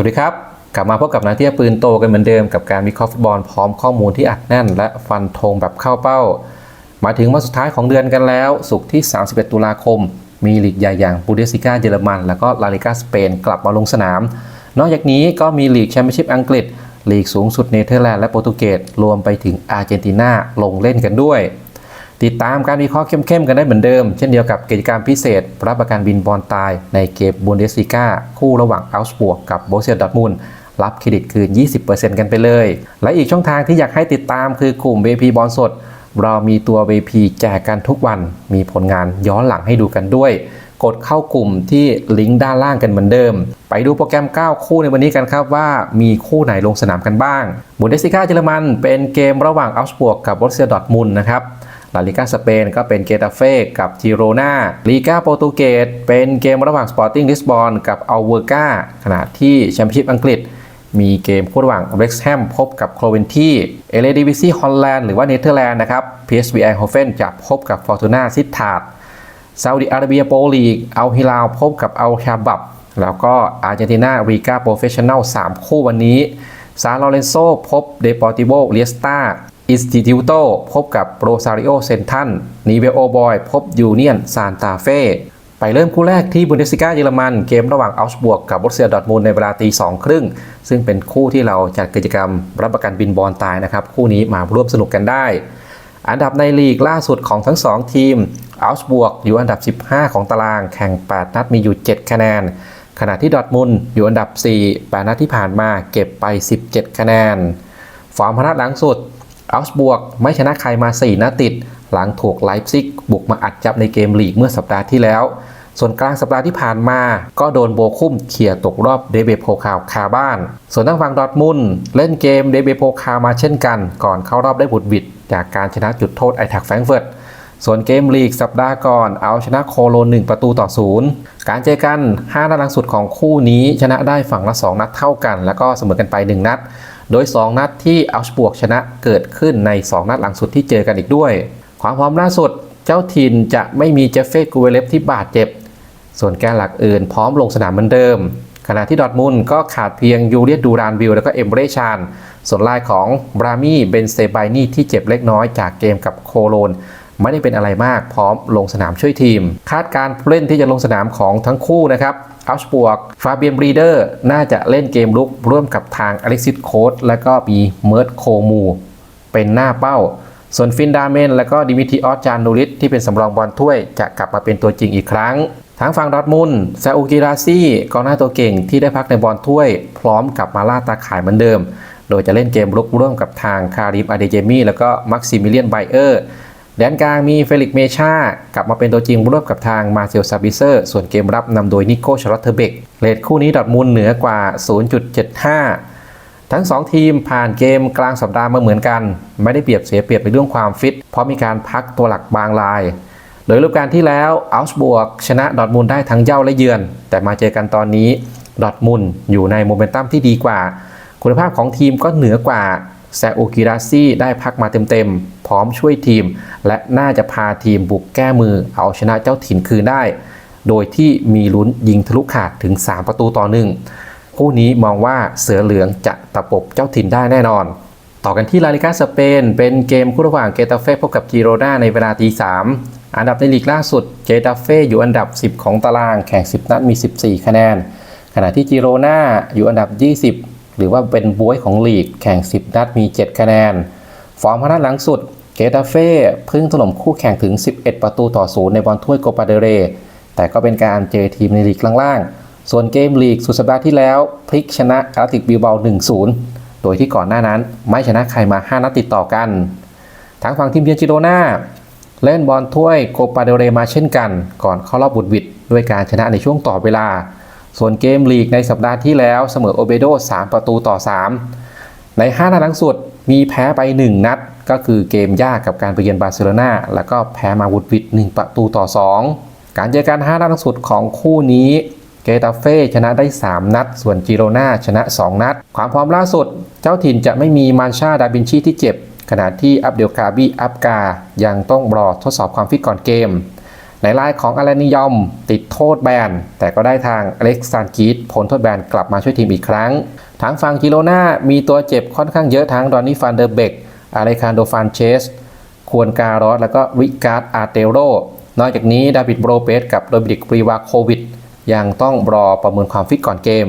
วัสดีครับ กลับมาพบกับนาเทียปืนโตกันเหมือนเดิมกับการวิเคราะห์ฟุตบอลพร้อมข้อมูลที่อัดแน่น และฟันธงแบบเข้าเป้า มาถึงวันสุดท้ายของเดือนกันแล้ว สุกที่ 31 ตุลาคม มีลีกใหญ่อย่างบูเดสิก้าเยอรมัน แล้วก็ลาลิกาสเปนกลับมาลงสนาม นอกจากนี้ก็มีลีกแชมเปี้ยนชิพอังกฤษลีกสูงสุดเนเธอร์แลนด์และโปรตุเกสรวมไปถึงอาร์เจนตินาลงเล่นกันด้วย ติดตามการวิเคราะห์เข้มๆกันได้เหมือนเดิม เช่นเดียวกับกิจกรรมพิเศษ รับประกันบินบอลตายในเกมบุนเดสซิก้าคู่ระหว่างอัลส์บวกกับโบเซียดอทมุนรับเครดิตคืน 20%กันไปเลย และอีกช่องทางที่อยากให้ติดตามคือกลุ่ม VP บอลสด เรามีตัว VP แจกกันทุกวัน มีผลงานย้อนหลังให้ดูกันด้วย กดเข้ากลุ่มที่ลิงก์ด้านล่างกันเหมือนเดิม ไปดูโปรแกรม 9 คู่ในวันนี้กันครับว่ามีคู่ไหนลงสนามกันบ้างบุนเดสซิก้าเยอรมันเป็นเกมระหว่างอัลส์บวกกับบอสเซียดอทมุนนะครับ ลาลิกาสเปนก็เป็นเกตาเฟ่กับจิโรนาลีกาโปรตุเกสเป็นเกมระหว่างสปอร์ติ้งลิสบอนกับอัลเวอร์กาขณะที่แชมเปี้ยนชิพอังกฤษ มีเกมคู่ระหว่างเร็กซ์แฮมพบกับโคลเวนที่เอเลดิวิซีฮอลแลนด์หรือว่าเนเธอร์แลนด์นะครับ PSV ไอโฮเฟนจะพบกับฟอร์ตูนาซิตถาดซาอุดิอาระเบียโปลีกอัลฮิลาลพบกับอัลชาบับแล้วก็อาร์เจนตินารีกาโปรเฟชชั่นแนล3คู่วันนี้ซาโลเรนโซพบเดปอร์ติโวเลียสตา อินสติทิวโตพบกับโรซาริโอเซนทันนีเวโอบอยพบยูเนียนซานตาเฟ่ไปเริ่มคู่แรกที่บุนเดสซิก้าเยอรมันเกมระหว่างอัลส์บวกกับบอสเซียดอทมูลในเวลาตีสองครึ่ง ซึ่งเป็นคู่ที่เราจัดกิจกรรมรับประกันบินบอลตายนะครับ คู่นี้มาร่วมสนุกกันได้ อันดับในลีกล่าสุดของทั้ง 2 ทีมอัลส์บวกอยู่อันดับ 15 ของตารางแข่ง 8 นัดมีอยู่ 7 คะแนน ขณะที่ดอทมุนอยู่อันดับ 4 8 นัดที่ผ่านมาเก็บไป 17 คะแนนฟอร์มพนัดหลังสุด อัลส์บวกไม่ชนะใครมา 4นัดติด หลังถูกไลป์ซิกบุกมาอัดจับในเกมลีกเมื่อสัปดาห์ที่แล้ว ส่วนกลางสัปดาห์ที่ผ่านมา ก็โดนโบคุ้มเขี่ยตกรอบเดเบโพคาวคาบ้าน ส่วนทางฝั่งดอทมุนเล่นเกมเดเบโพคาวมาเช่นกัน ก่อนเข้ารอบได้บุดบิดจากการชนะจุดโทษไอแท็กแฟรงเฟิร์ตส่วนเกมลีกสัปดาห์ก่อนเอาชนะโคโลน1ประตูต่อศูนย์การเจอกัน 5 นัดหลังสุดของคู่นี้ชนะได้ฝั่งละ 2 นัดเท่ากัน แล้วก็เสมอกันไป 1 นัด โดย 2 นัดที่อัลสบวกชนะเกิดขึ้นใน 2 นัดหลังสุดที่เจอกันอีกด้วย ความพร้อมล่าสุดเจ้าถิ่นจะไม่มีเจฟเฟ่กูเวเลฟที่บาดเจ็บ ส่วนแกนหลักอื่นพร้อมลงสนามเหมือนเดิม ขณะที่ดอทมุนก็ขาดเพียงยูเลียสดูรานวิลแล้วก็เอมเบรชาน ส่วนลายของบรามี่เบนเซบายนี่ที่เจ็บเล็กน้อยจากเกมกับโคโลน ไม่ได้เป็นอะไรมากพร้อมลงสนามช่วยทีม คาดการผู้เล่นที่จะลงสนามของทั้งคู่นะครับอัลสบวกฟาเบียนบรีเดอร์น่าจะเล่นเกมลุกร่วมกับทางอเล็กซิสโคดและก็มีเมิร์ดโคมู เป็นหน้าเป้า ส่วนฟินดาเมน และก็ดิมิทิออสจานนูริสที่เป็นสำรองบอลถ้วยจะกลับมาเป็นตัวจริงอีกครั้งทางฝั่งดอร์ทมุนซาอุกิราซี่กองหน้าตัวเก่งที่ได้พักในบอลถ้วย พร้อมกลับมาล่าตาข่ายเหมือนเดิม โดยจะเล่นเกมรุกร่วมกับทางคาริมอาเดเจมี่แล้วก็มักซิมิเลียนไบเออร์ แดนกลางมีเฟลิกเมชากลับมาเป็นตัวจริงร่วมกับทางมาเซลซาบิเซอร์ส่วนเกมรับนำโดยนิโก้ชาร์ลอตเทเบกเลทคู่นี้ดอทมุนเหนือกว่า 0.75 ทั้ง 2 ทีมผ่านเกมกลางสัปดาห์มาเหมือนกัน ไม่ได้เปรียบเสียเปรียบในเรื่องความฟิต เพราะมีการพักตัวหลักบางราย โดยฤดูกาลที่แล้วอัลส์บวกชนะดอทมุนได้ทั้งเย้าและเยือน แต่มาเจอกันตอนนี้ดอทมุนอยู่ในโมเมนตัมที่ดีกว่า คุณภาพของทีมก็เหนือกว่า แซอูกิราซี่ได้พักมาเต็มๆ พร้อมช่วยทีม และน่าจะพาทีมบุกแก้มือเอาชนะเจ้าถิ่นคืนได้ โดยที่มีลุ้นยิงทะลุขาดถึง 3 ประตูต่อหนึ่งคู่นี้มองว่าเสือเหลืองจะตะปบเจ้าถิ่นได้แน่นอน ต่อกันที่ลาลิกาสเปน เป็นเกมคู่ระหว่างเกตาเฟ่พบกับจิโรนาในเวลาตีสามอันดับในลีกล่าสุดเกตาเฟ่อยู่อันดับ 10 ของตารางแข่ง 10 นัดมี 14 คะแนน ขณะที่จิโรนาอยู่อันดับ 20 หรือว่าเป็นบวยของลีกแข่ง 10 นัดมี 7 คะแนน ฟอร์มพนัดหลังสุดเกตาเฟ่พิ่งถล่มคู่แข่งถึง 11 ประตูต่อศูนย์ในบอลถ้วยโกปาเดเร แต่ก็เป็นการเจอทีมในลีกล่างๆ ส่วนเกมลีกสุดสัปดาห์ที่แล้วพลิกชนะอาร์ติกบิลเบา1-0 โดยที่ก่อนหน้านั้นไม่ชนะใครมา 5 นัดติดต่อกันทางฝั่งทีมเยือนจิโรนาเล่นบอลถ้วยโกปาเดเรมาเช่นกัน ก่อนเข้ารอบบุดวิดด้วยการชนะในช่วงต่อเวลา ส่วนเกมลีกในสัปดาห์ที่แล้วเสมอโอเบโด 3 ประตูต่อ 3 ใน 5 นัดหลังสุดมีแพ้ไป 1 นัด ก็คือเกมยากกับการไปเยือนบาร์เซโลนาแล้วก็แพ้มาวุดวิด1 ประตูต่อ 2 การเจอกัน 5 นัดหลังสุดของคู่นี้เกตาเฟ่ชนะได้ 3 นัด ส่วนจิโรนาชนะ 2 นัด ความพร้อมล่าสุด เจ้าถิ่นจะไม่มีมันชาดาบินชีที่เจ็บ ขณะที่อับเดลกาบีอับกา ยังต้องรอทดสอบความฟิตก่อนเกม ในรายของอเลนิยอมติดโทษแบน แต่ก็ได้ทางอเล็กซานกีตพ้นโทษแบนกลับมาช่วยทีมอีกครั้ง ทางฝั่งกิโลนามีตัวเจ็บค่อนข้างเยอะทั้งดอนนี่ฟันเดอร์เบกอาเลคานโดฟานเชส ควรการอสแล้วก็ริการ์ดอาร์เตโร นอกจากนี้ดาวิดโบรเปสกับโดมินิกปรีวาโควิด ยังต้องรอประเมินความฟิตก่อนเกม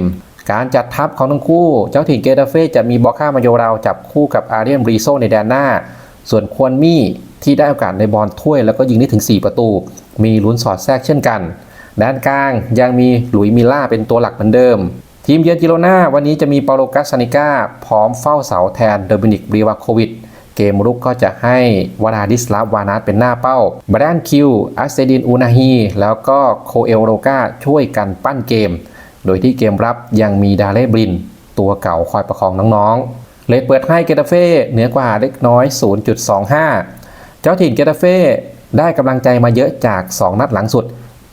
การจัดทัพของทั้งคู่ เจ้าถิ่นเกตาเฟ่จะมีบอค่ามาโยราวจับคู่กับอาเรียนบรีโซในแดนหน้า ส่วนควอนมี่ที่ได้โอกาสในบอลถ้วยแล้วก็ยิงได้ถึง 4 ประตู มีลุ้นสอดแทรกเช่นกัน ด้านกลางยังมีหลุยมิล่าเป็นตัวหลักเหมือนเดิม ทีมเยือนจิโรนาวันนี้จะมีเปาโลกัสซานิก้าพร้อมเฝ้าเสาแทนโดมินิกบรีวาโควิดเกมรุกก็จะให้วานาดิสลาฟวานัสเป็นหน้าเป้าบรนคิวอัสเซดินอูนาฮี แล้วก็โคเอลโรกาช่วยกันปั้นเกม โดยที่เกมรับยังมีดาเล่บริน ตัวเก่าคอยประคองน้องๆ เลดเปิดให้เกตาเฟ่เหนือกว่าเล็กน้อย 0.25 เจ้าถิ่นเกตาเฟ่ ได้กำลังใจมาเยอะจาก 2 นัดหลังสุด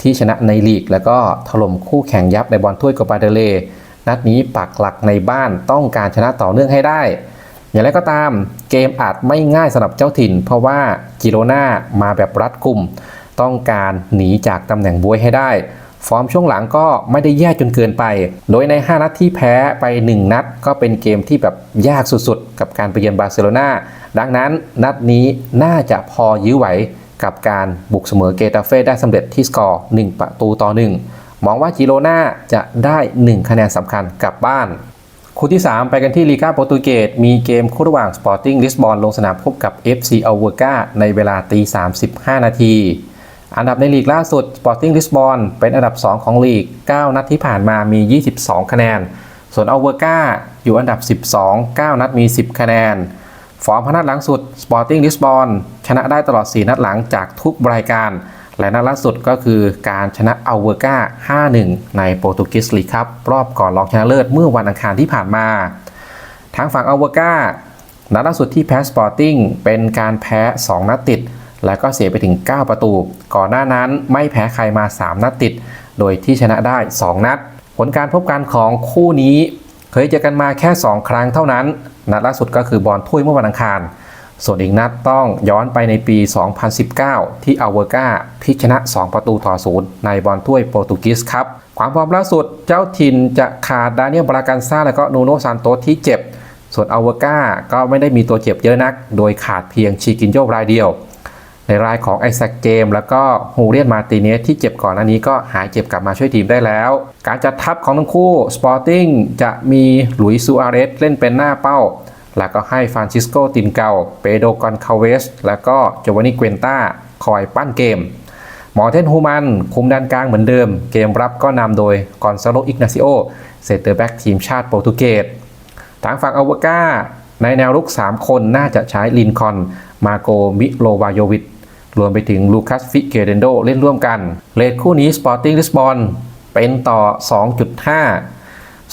ที่ชนะในลีก แล้วก็ถล่มคู่แข่งยับในบอลถ้วยกปาเดเล นัดนี้ปักหลักในบ้านต้องการชนะต่อเนื่องให้ได้ อย่างไรก็ตามเกมอาจไม่ง่ายสำหรับเจ้าถิ่น เพราะว่าจิโรนามาแบบรัดกุม ต้องการหนีจากตำแหน่งบวยให้ได้ ฟอร์มช่วงหลังก็ไม่ได้แย่จนเกินไป โดยใน 5 นัดที่แพ้ไป 1 นัดก็เป็นเกมที่แบบยากสุดๆ กับการไปเยือนบาร์เซโลนาดังนั้นนัดนี้น่าจะพอยื้อไหว กับการบุกเสมอเกตาเฟ่ได้สำเร็จที่สกอร์ 1 ประตูต่อ 1 มองว่าจิโรนาจะได้ 1 คะแนนสำคัญกลับบ้าน คู่ที่ 3 ไปกันที่ลีกาโปรตุเกสมีเกมคู่ระหว่าง Sporting Lisbon ลงสนามพบกับ FC a l v e r g a ในเวลาตี 35 นาทีอันดับในลีกล่าสุด Sporting Lisbon เป็นอันดับ 2 ของลีก 9 นัดที่ผ่านมามี 22 คะแนน ส่วน a l v e r g a อยู่อันดับ 12 9 นัดมี 10 คะแนน ฟอร์มพนัดหลังสุด Sporting Lisbon ชนะได้ตลอด 4 นัดหลังจากทุกรายการ และนัดล่าสุดก็คือการชนะอัลเวอร์กา5-1 ในโปรตุเกสลีกครับรอบก่อนรองชนะเลิศเมื่อวันอังคารที่ผ่านมา ทางฝั่งอัลเวอร์กานัดล่าสุดที่แพ้สปอร์ติ้งเป็นการแพ้ 2 นัดติด แล้วก็เสียไปถึง 9 ประตู ก่อนหน้านั้นไม่แพ้ใครมา 3 นัดติด โดยที่ชนะได้ 2 นัด ผลการพบกันของคู่นี้ เคยเจอกันมาแค่ 2 ครั้งเท่านั้น นัดล่าสุดก็คือบอลถ้วยเมื่อวันอังคาร ส่วนอีกนัดต้องย้อนไปในปี 2019 ที่อัลเวอร์กาพิชนะ 2 ประตูต่อศูนย์ในบอลถ้วยโปรตุเกสครับ ความพร้อมล่าสุดเจ้าถิ่นจะขาดดานิเอลบรากันซาและก็นูโนซานโตสที่เจ็บ ส่วนอัลเวอร์กาก็ไม่ได้มีตัวเจ็บเยอะนัก โดยขาดเพียงชิกินโยรายเดียว ในรายของไอแซคเจมแล้วก็ฮูเรียนมาติเนสที่เจ็บก่อนหน้านี้ก็หายเจ็บกลับมาช่วยทีมได้แล้ว การจัดทัพของทั้งคู่สปอร์ติ้งจะมีหลุยส์ซูอาเรสเล่นเป็นหน้าเป้า แล้วก็ให้ฟานซิสโกตินเกาเปโดกอนคาเวส แล้วก็โจวานิเกวนต้าคอยปั้นเกม หมอเทนฮูมัน คุมด้านกลางเหมือนเดิม เกมรับก็นำโดยกอนซาโลอิกนาซิโอเซนเตอร์แบ็กทีมชาติโปรตุเกสทางฝั่งอเวกาในแนวรุก 3 คนน่าจะใช้ลินคอนมาโกมิโลวาโยวิชรวมไปถึงลูคัสฟิเกเดนโดเล่นร่วมกันเลทคู่นี้ Sporting Lisbon เป็นต่อ 2.5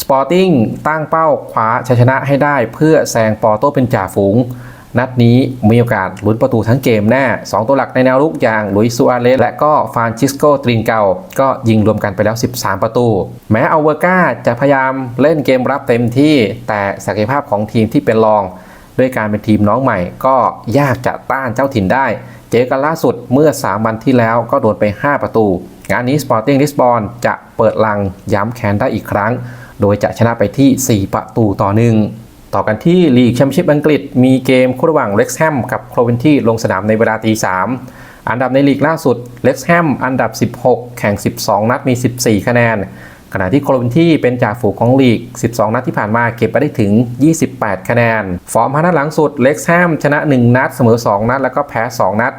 Sporting ตั้งเป้าคว้าชัยชนะให้ได้เพื่อแซงปอร์โตเป็นจ่าฝูง นัดนี้มีโอกาสลุ้นประตูทั้งเกมแน่ 2 ตัวหลักในแนวรุกอย่างลุยซูอาเรสและก็ฟานชิสโกตรินเกาก็ยิงรวมกันไปแล้ว 13 ประตู แม้อัลเวอร์กาจะพยายามเล่นเกมรับเต็มที่แต่ศักยภาพของทีมที่เป็นรอง ด้วยการเป็นทีมน้องใหม่ ก็ยากจะต้านเจ้าถิ่นได้ เจอกันล่าสุดเมื่อ 3 วันที่แล้วก็โดนไป 5 ประตู งานนี้ Sporting Lisbon จะเปิดลังย้ำแค้นได้อีกครั้ง โดยจะชนะไปที่ 4 ประตูต่อหนึ่งต่อกันที่ลีกแชมเปี้ยนชิพอังกฤษ มีเกมคู่ระหว่างเล็กแฮมกับโคลเวนที่ลงสนามในเวลาตีสามอันดับในลีกล่าสุดเล็กแฮมอันดับ 16 แข่ง 12 นัดมี 14 คะแนน ขณะที่โคลเวนที่เป็นจ่าฝูงของลีก 12 นัดที่ผ่านมาเก็บไปได้ถึง 28 คะแนน ฟอร์มพนัดหลังสุดเล็กแฮมชนะ 1 นัด เสมอ 2 นัด แล้วก็แพ้ 2 นัด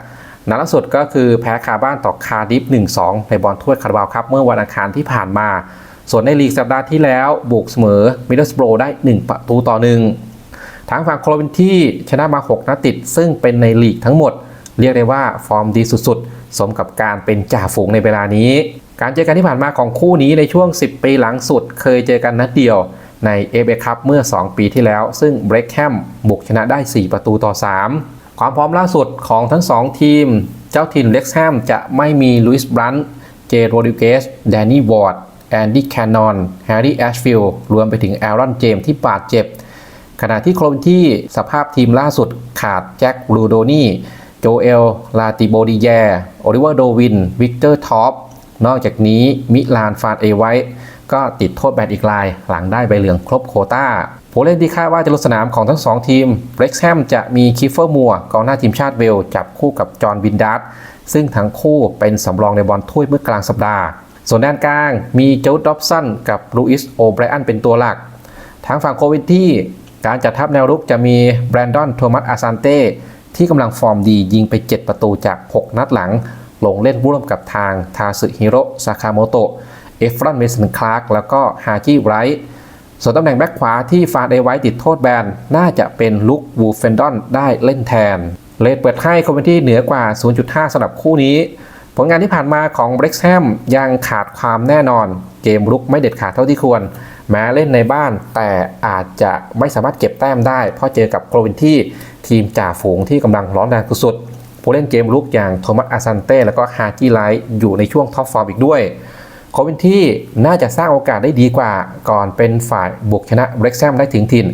นัดล่าสุดก็คือแพ้คาบ้านต่อคาร์ดิฟ 1-2 ในบอลถ้วยคาราบาวครับเมื่อวันอังคารที่ผ่านมา ส่วนในลีกสัปดาห์ที่แล้วบุกเสมอมิดเดิลสโบรได้ 1 ประตูต่อ 1 ทางฝั่งโคลเวนที่ชนะมา 6 นัดติด ซึ่งเป็นในลีกทั้งหมด เรียกได้ว่าฟอร์มดีสุดๆ สมกับการเป็นจ่าฝูงในเวลานี้ การเจอกันที่ผ่านมาของคู่นี้ในช่วง 10 ปีหลังสุด เคยเจอกันนัดเดียวในเอเบคัพเมื่อ 2 ปีที่แล้ว ซึ่งเบรกแฮมบุกชนะได้ 4 ประตูต่อ 3 ความพร้อมล่าสุดของทั้ง 2 ทีม เจ้าถิ่นเล็กแฮมจะไม่มีลุยส์บรันเจโรดิเกสแดนนี่วอร์ด แอนดี้แคนนอนแฮร์รี่แอชฟิลด์รวมไปถึงแอรอนเจมส์ที่บาดเจ็บ ขณะที่โคลนที่สภาพทีมล่าสุดขาดแจ็คลูโดนี่โจเอล ลาติโบดิแยโอลิเวอร์โดวิน วิกเตอร์ท็อป นอกจากนี้มิลานฟาดเอไว้ ก็ติดโทษแบนอีกราย หลังได้ใบเหลืองครบโคตาผู้เล่นที่คาดว่าจะลงสนามของทั้งสองทีมเบร็กแฮมจะมีคิฟเฟอร์มัวกองหน้าทีมชาติเวล จับคู่กับจอห์นวินดัตซึ่งทั้งคู่เป็นสำรองในบอลถ้วยเมื่อกลางสัปดาห์ ส่วนด้านกลางมีโจดด็อบสันกับลูอิสโอไบรอันเป็นตัวหลัก ทางฝั่งโควินที่การจัดทัพแนวรุกจะมีแบรนดอนโทมัสอาซานเต้ที่กำลังฟอร์มดียิงไป 7 ประตูจาก 6 นัดหลัง ลงเล่นร่วมกับทางทาสึฮิโร่ซากาโมโตะเอฟรอนเมสันคลาร์กแล้วก็ฮาจิไรท์ส่วนตำแหน่งแบ็คขวาที่ฟาเดไว้ติดโทษแบน น่าจะเป็นลุควูเฟนดอนได้เล่นแทน เลดเปิดให้โควินที่เหนือกว่า 0.5สำหรับคู่นี้ ผลงานที่ผ่านมาของเบร็กแฮมยังขาดความแน่นอน เกมรุกไม่เด็ดขาดเท่าที่ควร แม้เล่นในบ้านแต่อาจจะไม่สามารถเก็บแต้มได้ เพราะเจอกับโกลวินที่ทีมจ่าฝูงที่กำลังร้อนแรงสุดๆผู้เล่นเกมรุกอย่างโทมัสอาซันเต้แล้วก็ฮาจิไลท์อยู่ในช่วงท็อปฟอร์มอีกด้วยโควินที่น่าจะสร้างโอกาสได้ดีกว่าก่อนเป็นฝ่ายบุกชนะเบร็กแฮมได้ถึงถิ่น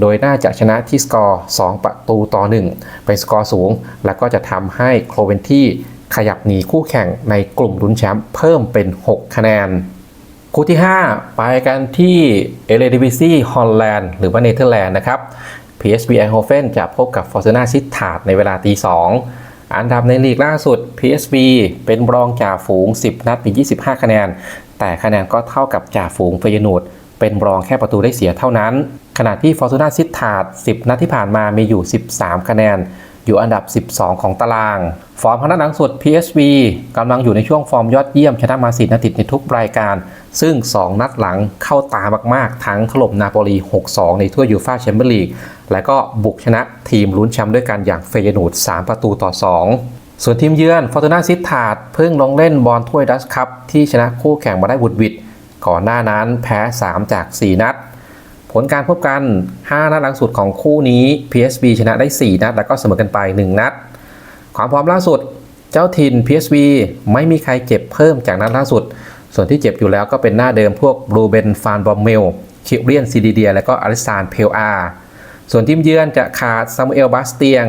โดยน่าจะชนะที่สกอร์ 2 ประตูต่อ 1 เป็นสกอร์สูง แล้วก็จะทำให้โคเวนที่ ขยับหนีคู่แข่งในกลุ่มลุ้นแชมป์เพิ่มเป็น 6 คะแนน คู่ที่ 5 ไปกันที่เอเลดิวิซีฮอลแลนด์หรือว่าเนเธอร์แลนด์นะครับ PSV Eindhoven จะพบกับฟอร์ซูนาซิตาดในเวลาตี2อันดับในลีกล่าสุด PSV เป็นรองจ่าฝูง 10 นัดมี 25 คะแนน แต่คะแนนก็เท่ากับจ่าฝูงเฟยนูดเป็นรองแค่ประตูได้เสียเท่านั้น ขณะที่ฟอร์ซูน่าซิตาด 10 นัดที่ผ่านมามีอยู่ 13 คะแนน อยู่อันดับ 12 ของตาราง ฟอร์มของนัดหลังสุด PSV กำลังอยู่ในช่วงฟอร์มยอดเยี่ยมชนะมา4นัดติดในทุกรายการ ซึ่ง 2 นัดหลังเข้าตามากๆ ทั้งถล่มนาโปลี 6-2 ในถ้วยยูฟ่าแชมเปี้ยนลีก และก็บุกชนะทีมลุ้นแชมป์ด้วยกันอย่างเฟยนูด 3 ประตูต่อ 2ส่วนทีมเยือนฟอร์ตูนาซิตาดเพิ่งลงเล่นบอลถ้วยดัชคัพที่ชนะคู่แข่งมาได้บุดวิดก่อนหน้านั้นแพ้ 3 จาก 4 นัด ลการพบกัน 5 นัดหลังสุดของคู่นี้ PSV ชนะได้ 4 นัด แล้วก็เสมอกันไป 1 นัด ความพร้อมล่าสุด เจ้าถิ่น PSV ไม่มีใครเจ็บเพิ่มจากนัดล่าสุด ส่วนที่เจ็บอยู่แล้วก็เป็นหน้าเดิมพวกบรูเบนฟานบอมเมลคิเรียนซีดีเดีย และก็อลิซานเพลอาส่วนทีมเยือนจะขาดซามูเอลบาสเตียง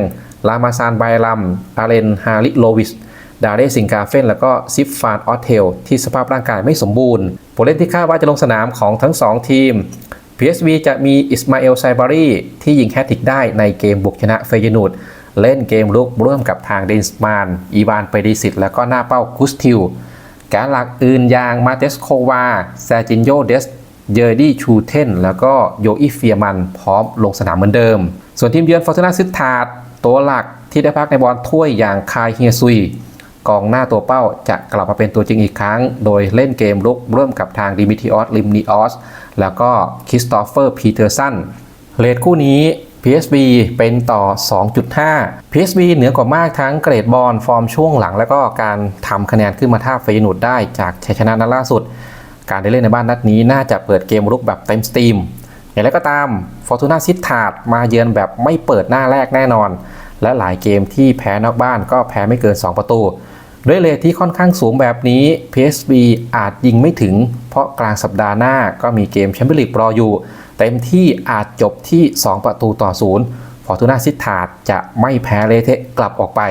ลามาซานไบลัม อาเรนฮาริโลวิสดาเรซิงกาเฟน แล้วก็ซิฟฟานออเทลที่สภาพร่างกายไม่สมบูรณ์ ผู้เล่นที่คาดว่าจะลงสนามของทั้ง 2 ทีม PSV จะมีอิสมาเอลไซบารีที่ยิงแฮตทริกได้ในเกมบุกชนะเฟยนูดเล่นเกมลุกร่วมกับทางเดนสมานอีวานเปดิสิตแล้วก็หน้าเป้ากุสติลการหลักอื่นอย่างมาเตสโควาแซจินโยเดสเยอร์ดี้ชูเทนแล้วก็โยอีเฟียมันพร้อมลงสนามเหมือนเดิม ส่วนทีมเยือนฟอร์ตูนาซิตาดตัวหลักที่ได้พักในบอลถ้วยอย่างคายเฮียซุย กองหน้าตัวเป้าจะกลับมาเป็นตัวจริงอีกครั้ง โดยเล่นเกมลุกร่วมกับทางดิมิทิออสลิมนีออสแล้วก็คริสตอฟเฟอร์พีเทอร์สันเลทคู่นี้ PSV เป็นต่อ 2.5 PSV เหนือกว่ามากทั้งเกรดบอลฟอร์มช่วงหลัง แล้วก็การทำคะแนนขึ้นมาท่าเฟยนูดได้จากชัยชนะนัดล่าสุด การได้เล่นในบ้านนัดนี้น่าจะเปิดเกมรุกแบบเต็มสตรีมอย่างไรก็ตามฟอร์ตูนาซิตาดมาเยือนแบบไม่เปิดหน้าแรกแน่นอน และหลายเกมที่แพ้นอกบ้านก็แพ้ไม่เกิน 2 ประตู ด้วยเลทที่ค่อนข้างสูงแบบนี้ PSV อาจยิงไม่ถึง เพราะกลางสัปดาห์หน้าก็มีเกมแชมเปี้ยนลีกรออยู่ เต็มที่อาจจบที่ 2 ประตูต่อศูนย์ฟอร์ตูนาซิตาดจะไม่แพ้เลเทะกลับออกไป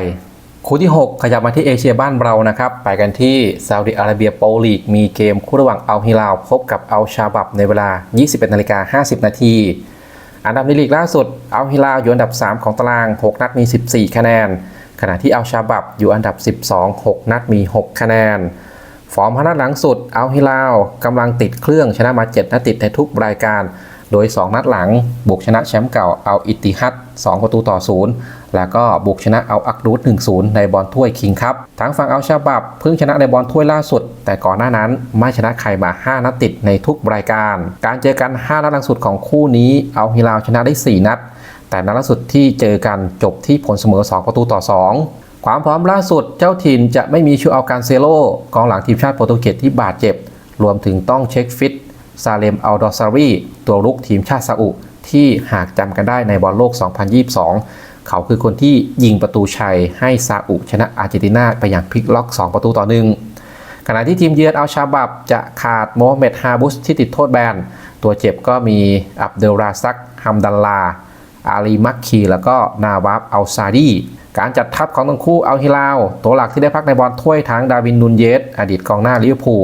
คู่ที่ 6 ขยับมาที่เอเชียบ้านเรานะครับ ไปกันที่ซาอุดิอาระเบียโปลีก มีเกมคู่ระหว่างอัลฮิลาลพบกับอัลชาบับในเวลา 21นาฬิกา50 นาทีอันดับในลีกล่าสุดอัลฮิลาลอยู่อันดับ 3 ของตาราง 6 นัดมี 14 คะแนน ขณะที่อัลชาบับอยู่อันดับ 12 6 นัดมี 6 คะแนน ฟอร์มพนัดหลังสุดอัลฮิลาลกำลังติดเครื่องชนะมา 7 นัดติดในทุกรายการ โดย 2 นัดหลัง บุกชนะแชมป์เก่าอัลอิติฮัด2ประตูต่อ 0 แล้วก็บุกชนะอัลอักดูด1-0 ในบอลถ้วยคิงคัพทั้งฝั่งอัลชาบับเพิ่งชนะในบอลถ้วยล่าสุด แต่ก่อนหน้านั้นไม่ชนะใครมา 5 นัดติดในทุกรายการ การเจอกัน 5 นัดหลังสุดของคู่นี้อัลฮิลาลชนะได้ 4 นัด แต่นัดล่าสุดที่เจอกันจบที่ผลเสมอ 2 ประตูต่อ 2 ความพร้อมล่าสุดเจ้าถิ่นจะไม่มีชูอัลการเซโลกองหลังทีมชาติโปรตุเกสที่บาดเจ็บ รวมถึงต้องเช็คฟิตซาเลมอัลดอซารีตัวรุกทีมชาติซาอุที่หากจำกันได้ในบอลโลก 2022 เขาคือคนที่ยิงประตูชัยให้ซาอุชนะอาร์เจนตินาไปอย่างพลิกล็อก 2 ประตูต่อหนึ่งขณะที่ทีมเยือนอัลชาบับจะขาดโมฮัมเหม็ดฮาบุสที่ติดโทษแบน ตัวเจ็บก็มีอับเดลราซักฮัมดัลลา อาลีมักคี แล้วก็นาวาบอัลซาดีการจัดทัพของทั้งคู่อัลฮิลาลตัวหลักที่ได้พักในบอลถ้วยทั้งดาวินนูนเยส อดีตกองหน้าลิเวอร์พูล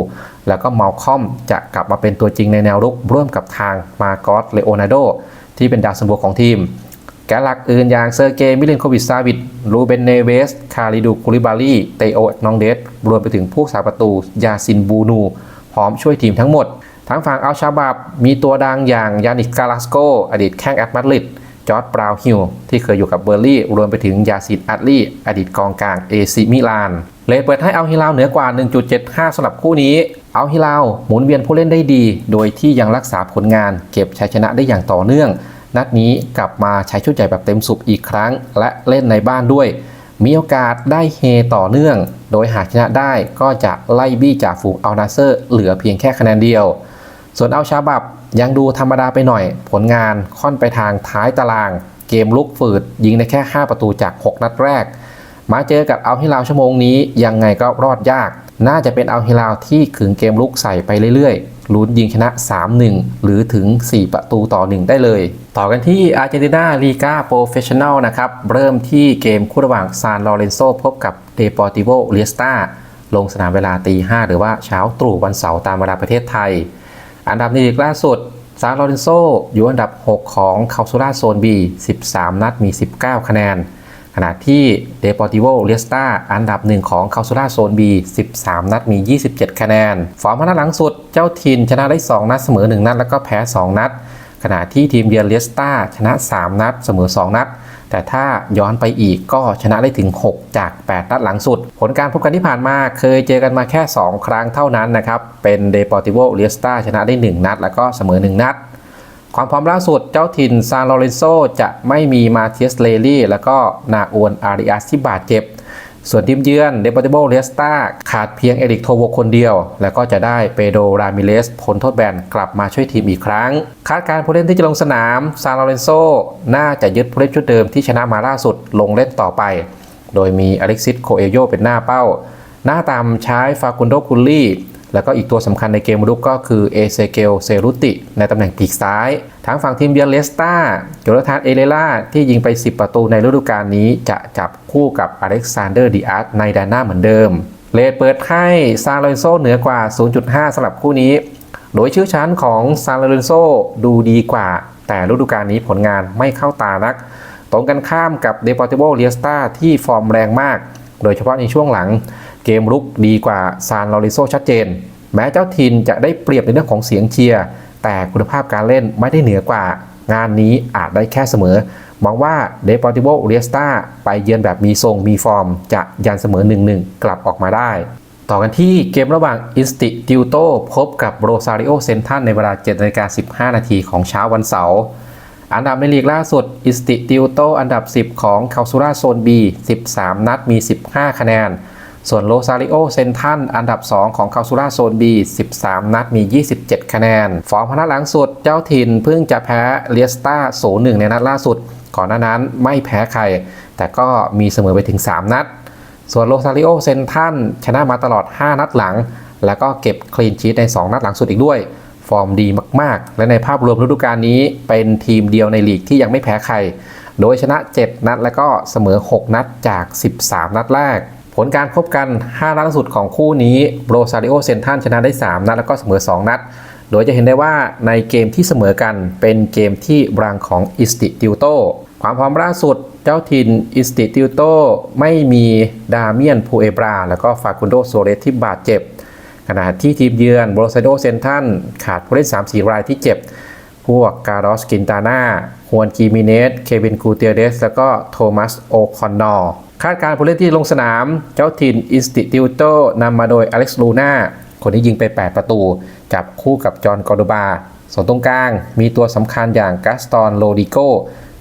แล้วก็มาลคอมจะกลับมาเป็นตัวจริงในแนวรุกร่วมกับทางมาโกสเลโอนาโด ที่เป็นดาวซันโบของทีม แกนหลักอื่นอย่างเซอร์เกย์มิลินโควิชซาวิดรูเบนเนเวส คาริดูคูลิบาลีเตโอนองเดสรวมไปถึงผู้สาประตูยาซินบูนู พร้อมช่วยทีมทั้งหมด ทั้งฝั่งอัลชาบับมีตัวดังอย่างยานิกกาลาสโก อดีตแข้งแอตมาดริด จอร์ดบราวน์ฮิลที่เคยอยู่กับเบอร์ลี่ รวมไปถึงยาซิดอัตลี่อดีตกองกลางเอซิมิลานเลยเปิดให้เอัลฮิลาลเหนือกว่า 1.75สำหรับคู่นี้ เอัลฮิลาลหมุนเวียนผู้เล่นได้ดี โดยที่ยังรักษาผลงานเก็บชัยชนะได้อย่างต่อเนื่อง นัดนี้กลับมาใช้ชุดใหญ่แบบเต็มสุบอีกครั้ง และเล่นในบ้านด้วย มีโอกาสได้เฮต่อเนื่อง โดยหากชนะได้ก็จะไล่บี้จากฝูงเอัลนาเซอร์ เหลือเพียงแค่คะแนนเดียว ส่วนเอัลชาบับ ยังดูธรรมดาไปหน่อย ผลงานค่อนไปทางท้ายตาราง เกมลุกฝืด ยิงได้แค่ 5 ประตูจาก 6 นัดแรก มาเจอกับอัลฮิลาลชั่วโมงนี้ยังไงก็รอดยาก น่าจะเป็นอัลฮิลาลที่ขึงเกมลุกใส่ไปเรื่อยๆลุ้นยิงชนะ 3-1 หรือถึง 4 ประตูต่อ 1 ได้เลย ต่อกันที่อาร์เจนตินาลีกาโปรเฟชชั่น a ลนะครับ เริ่มที่เกมคู่ระหว่างซานลอเรนโซพบกับเดปอร์ติโวเลียสตาลงสนามเวลาตี5หรือว่าเช้าตรู่วันเสาร์ตามเวลาประเทศไทย อันดับในลีกล่าสุดซานลเรนโซอยู่อันดับ 6 ของคาซูราโซน B 13 นัดมี 19 คะแนน ขณะที่เดปอร์ติโวเลียสตาอันดับ 1 ของคาซูราโซน B 13 นัดมี 27 คะแนน ฟอร์มนัดหลังสุดเจ้าทินชนะได้ 2 นัดเสมอ 1 นัด แล้วก็แพ้ 2 นัด ขณะที่ทีมเยือนเลียสตาชนะ 3 นัดเสมอ 2 นัด แต่ถ้าย้อนไปอีกก็ชนะได้ถึง 6 จาก 8 นัดหลังสุด ผลการพบกันที่ผ่านมาเคยเจอกันมาแค่ 2 ครั้งเท่านั้นนะครับ เป็นเดปอร์ติโวเลียสตาชนะได้ 1 นัด แล้วก็เสมอ 1 นัด ความพร้อมล่าสุดเจ้าถิ่นซานลอเรนโซจะไม่มีมาเทียสเลลี่แล้วก็นาอวนอาริอัสที่บาดเจ็บ ส่วนทีมเยือนเดปอติโบเลสตาขาดเพียงเอริกโทโวคนเดียว แล้วก็จะได้เปโดรามิเลสพ้นโทษแบนกลับมาช่วยทีมอีกครั้ง คาดการ์ผู้เล่นที่จะลงสนามซานลเรนโซน่าจะยึดผู้เล่นชุดเดิมที่ชนะมาล่าสุดลงเล่นต่อไป โดยมีอเล็กซิสโคเอโยเป็นหน้าเป้า หน้าตามใช้ฟากุนโดคุลลี่ แล้วก็อีกตัวสำคัญในเกมรุกก็คือเอเซเกลเซรุติ ในตำแหน่งปีกซ้ายทั้งฝั่งทีมเยือนเลสตาโจนาธานเอเลล่าที่ยิงไป 10 ประตูในฤดูกาลนี้จะจับคู่กับอเล็กซานเดอร์ดิอาร์ตในแดนหน้าเหมือนเดิม เลดเปิดให้ซาโลเรนโซเหนือกว่า 0.5สำหรับคู่นี้ โดยชื่อชั้นของซาโลเรนโซดูดีกว่า แต่ฤดูกาลนี้ผลงานไม่เข้าตานัก ตรงกันข้ามกับเดปอร์ติโ o เลียสตาที่ฟอร์มแรงมาก โดยเฉพาะในช่วงหลัง เกมรุกดีกว่าซานลอริโซชัดเจน แม้เจ้าทินจะได้เปรียบในเรื่องของเสียงเชียร์ แต่คุณภาพการเล่นไม่ได้เหนือกว่า งานนี้อาจได้แค่เสมอมองว่าเดปอร์ติโ o เลียสตาไปเยือนแบบมีทรงมีฟอร์ม จะยันเสมอ 1-1 กลับออกมาได้ ต่อกันที่เกมระหว่างอินสติติวโตพบกับโรซาริโอเซนทันในเวลา7นาฬิกา15 นาทีของเช้าวันเสาร์อันดับในลีกล่าสุดอิสติติวโตอันดับ 10 ของคาซูราโซน B 13 นัดมี 15 คะแนน ส่วนโรซาริโอเซนทันอันดับ 2 ของคาซูราโซน B 13 นัดมี 27 คะแนน ฟอร์มพนัดหลังสุดเจ้าถิ่นเพิ่งจะแพ้เลียสตา0-1 ในนัดล่าสุด ก่อนหน้านั้นไม่แพ้ใคร แต่ก็มีเสมอไปถึง 3 นัด ส่วนโรซาริโอเซนทันชนะมาตลอด 5 นัดหลัง แล้วก็เก็บคลีนชีตใน 2 นัดหลังสุดอีกด้วย ฟอร์มดีมาก ๆ และในภาพรวมฤดูกาลนี้เป็นทีมเดียวในลีกที่ยังไม่แพ้ใคร โดยชนะ 7 นัด แล้วก็เสมอ 6 นัดจาก 13 นัดแรก ผลการพบกัน 5 นัดล่าสุดของคู่นี้โรซาริโอเซนทันชนะได้ 3 นัดแล้วก็เสมอ 2 นัด โดยจะเห็นได้ว่าในเกมที่เสมอกันเป็นเกมที่รังของอิสติติวโต ความพร้อมล่าสุดเจ้าทินอิสติติวโตไม่มีดาเมียนพูเอบรา แล้วก็ฟาคุนโดโซเรสที่บาดเจ็บ ขณะที่ทีมเยือนโบรซโดเซนทันขาดผู้เล่น 3-4 รายที่เจ็บ พวกการอสกินตาน่าฮวนกีมิเนส เควินคูเตียเดส แล้วก็โทมัสโอคอนนอร์คาดการณ์ผู้เล่นที่ลงสนาม เจ้าถิ่นอินสติติวโตนำมาโดยอเล็กซ์ลูน่าคนที่ยิงไป 8 ประตู จับคู่กับจอห์นกอร์ดบา ส่วนตรงกลาง มีตัวสำคัญอย่างกัสตอนโลดิโก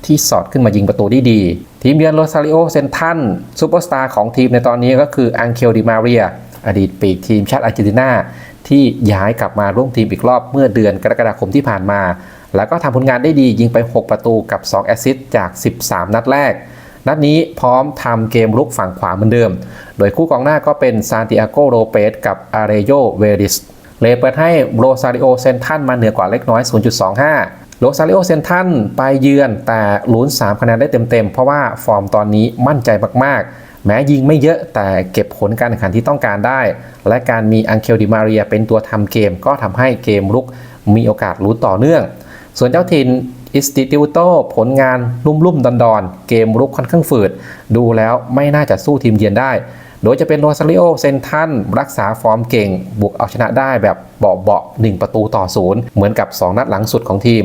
ที่สอดขึ้นมายิงประตูได้ดี ทีมเยือนโรซาริโอเซนทันซูเปอร์สตาร์ของทีมในตอนนี้ก็คืออังเคลดิมาเรีย อดีตปีกทีมชาติอาร์เจนตินา ที่ย้ายกลับมาร่วมทีมอีกรอบเมื่อเดือนกรกฎาคมที่ผ่านมา แล้วก็ทำผลงานได้ดียิงไป 6 ประตูกับ 2 แอสซิสต์จาก 13 นัดแรก นัดนี้พร้อมทำเกมลุกฝั่งขวาเหมือนเดิม โดยคู่กองหน้าก็เป็นซานติอาโกโรเปสกับอาเรโยเวริสเลเปิดให้โรซาริโอเซนทันมาเหนือกว่าเล็กน้อย 0.25โรซาริโอเซนทันไปเยือนแต่ลุ้น3คะแนนได้เต็มๆ เพราะว่าฟอร์มตอนนี้มั่นใจมากๆ แม้ยิงไม่เยอะแต่เก็บผลการแข่งขันที่ต้องการได้ และการมีอังเคลดิมาเรียเป็นตัวทำเกม ก็ทำให้เกมลุกมีโอกาสลุ้นต่อเนื่อง ส่วนเจ้าถิ่นอิสติติวโตผลงานลุ่มๆดอนๆ เกมรุกค่อนข้างฝืด ดูแล้วไม่น่าจะสู้ทีมเยือนได้ โดยจะเป็นโรซาริโอเซนทันรักษาฟอร์มเก่ง บุกเอาชนะได้แบบเบาๆ1ประตูต่อศูนย์เหมือนกับ 2 นัดหลังสุดของทีม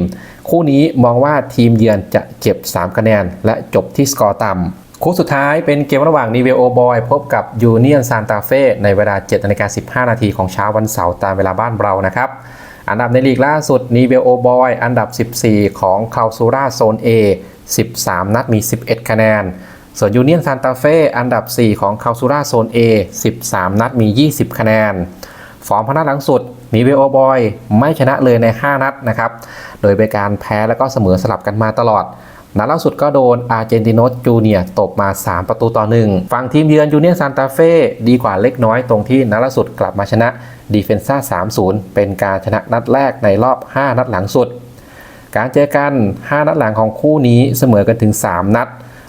คู่นี้มองว่าทีมเยือนจะเก็บ 3 คะแนน และจบที่สกอร์ต่ำ คู่สุดท้ายเป็นเกมระหว่างนีเวโอบอยพบกับยูเนียนซานตาเฟ่ในเวลา7นาฬิกา15 นาทีของเช้าวันเสาร์ตามเวลาบ้านเรานะครับ อันดับในลีกล่าสุดนีเวโอบอยอันดับ 14 ของคาซูราโซน A 13 นัดมี 11 คะแนน ส่วนยูเนียนซานตาเฟ่อันดับ 4 ของคาซูราโซน A 13 นัดมี 20 คะแนน ฟอร์มพนัดหลังสุดนีเวโอบอยไม่ชนะเลยใน 5 นัดนะครับ โดยเป็นการแพ้แล้วก็เสมอสลับกันมาตลอด นัดล่าสุดก็โดนอาร์เจนติโนสจูเนียตบมา 3 ประตูต่อ 1 ฝั่งทีมเยือนยูเนียนซานตาเฟ่ดีกว่าเล็กน้อยตรงที่นัดล่าสุดกลับมาชนะดีเฟนซ่า 3-0 เป็นการชนะนัดแรกในรอบ 5 นัดหลังสุด การเจอกัน 5 นัดหลังของคู่นี้เสมอกันถึง 3 นัด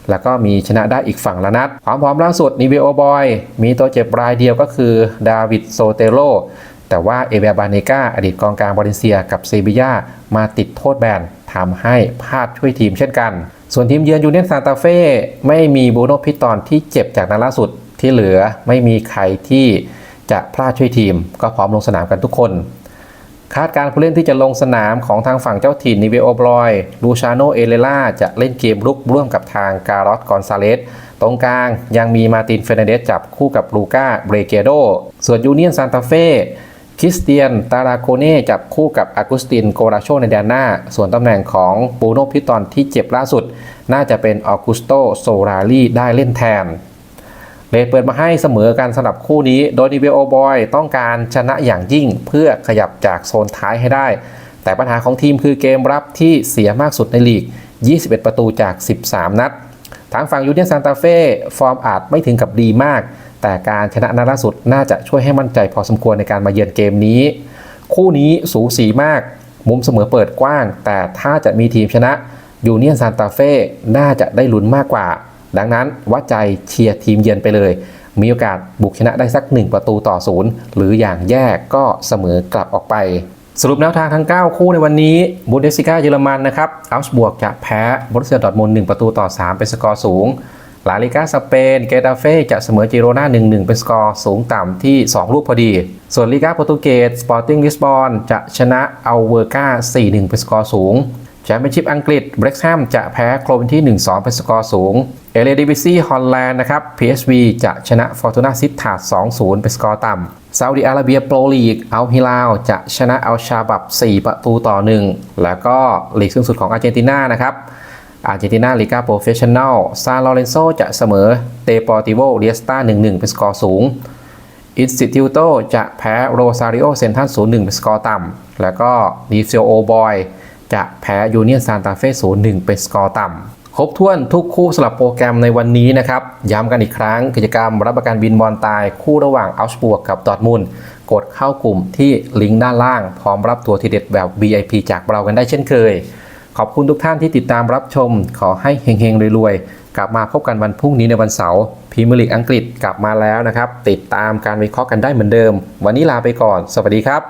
แล้วก็มีชนะได้อีกฝั่งละนัด ความพร้อมล่าสุดนิเวโอบอย มีตัวเจ็บรายเดียวก็คือดาวิดโซเตโรแต่ว่าเอเบียบาเนกาอดีตกองกลางบอลิเซียกับเซบียามาติดโทษแบนทำให้พลาดช่วยทีมเช่นกัน ส่วนทีมเยือนยูเนียนซานตาเฟ่ไม่มีบูโนพิตอนที่เจ็บจากนัดล่าสุดที่เหลือไม่มีใครที่จะพลาดช่วยทีม ก็พร้อมลงสนามกันทุกคน คาดการณ์ผู้เล่นที่จะลงสนามของทางฝั่งเจ้าถิ่นนิเวโอบรอยลูชาโนเอเลล่าจะเล่นเกมรุกร่วมกับทางการอสกอนซาเลสตรงกลางยังมีมาตินเฟรนเดสจับคู่กับลูก้าเบรเกโดส่วนยูเนียนซานตาเฟ่ คริสเตียน ตาราโกเน่จับคู่กับอากุสตินโกราโชในแดนหน้า ส่วนตำแหน่งของปูโนพิตอนที่เจ็บล่าสุด น่าจะเป็นออกุสโตโซราลีได้เล่นแทนเลดเปิดมาให้เสมอกันสำหรับคู่นี้ โดยนิเวโอบอยต้องการชนะอย่างยิ่งเพื่อขยับจากโซนท้ายให้ได้ แต่ปัญหาของทีมคือเกมรับที่เสียมากสุดในลีก 21 ประตูจาก 13 นัด ทางฝั่งยูเนียนซานตาเฟ่ฟอร์มอาจไม่ถึงกับดีมาก แต่การชนะนัดล่าสุดน่าจะช่วยให้มั่นใจพอสมควรในการมาเยือนเกมนี้ คู่นี้สูสีมาก มุมเสมอเปิดกว้าง แต่ถ้าจะมีทีมชนะยูเนียนซานตาเฟ่น่าจะได้ลุ้นมากกว่า ดังนั้นวัดใจเชียร์ทีมเยือนไปเลย มีโอกาสบุกชนะได้สัก 1 ประตูต่อศูนย์หรืออย่างแย่ก็เสมอกลับออกไปสรุปแนวทางทั้ง 9 คู่ในวันนี้บูเดสิก้าเยอรมันนะครับอัลส์บวกจะแพ้บรุสเซียดอทมุน1ประตูต่อ 3 เป็นสกอร์สูง ลาลิกาสเปน เกตาเฟ่จะเสมอจิโรนา1-1 เป็นสกอร์สูงต่ำที่ 2 ลูกพอดี ส่วนลิกาโปรตุเกสสปอร์ติ้งลิสบอนจะชนะอัลเวอร์กา4-1 เป็นสกอร์สูงแชมเปี้ยนชิพอังกฤษเบรกแฮมจะแพ้โคลนที่ 1-2 เป็นสกอร์สูง เอเลดิวิซีฮอลแลนด์นะครับ PSV จะชนะฟอร์ตูนาซิตถาด 2-0 เป็นสกอร์ต่ำซาอุดิอาระเบียโปรลีกอัลฮิลาลจะชนะอัลชาบับ 4 ประตูต่อ 1 แล้วก็ลีกสูงสุดของอาร์เจนตินานะครับ อาร์เจนตินาลิกาโปรเฟชชั่นแนลซานลอเรนโซจะเสมอเตปอร์ติโวเลียสตา1-1 เป็นสกอร์สูงอินสติทิวโตจะแพ้โรซาริโอเซนทัน0-1 เป็นสกอร์ต่ำ แล้วก็ดีเซโอบอยจะแพ้ยูเนียนซานตาเฟ่0-1 เป็นสกอร์ต่ำครบถ้วนทุกคู่สำหรับโปรแกรมในวันนี้นะครับ ย้ำกันอีกครั้งกิจกรรมรับประกันบินบอลตายคู่ระหว่างอัลสบวกกับดอทมุนกดเข้ากลุ่มที่ลิงก์ด้านล่าง พร้อมรับตัวทีเด็ดแบบ VIP จากเรากันได้เช่นเคย ขอบคุณทุกท่านที่ติดตามรับชม ขอให้เฮงๆรวยๆ กลับมาพบกันวันพรุ่งนี้ในวันเสาร์พีเมลิกอังกฤษกลับมาแล้วนะครับ ติดตามการวิเคราะห์กันได้เหมือนเดิม วันนี้ลาไปก่อน สวัสดีครับ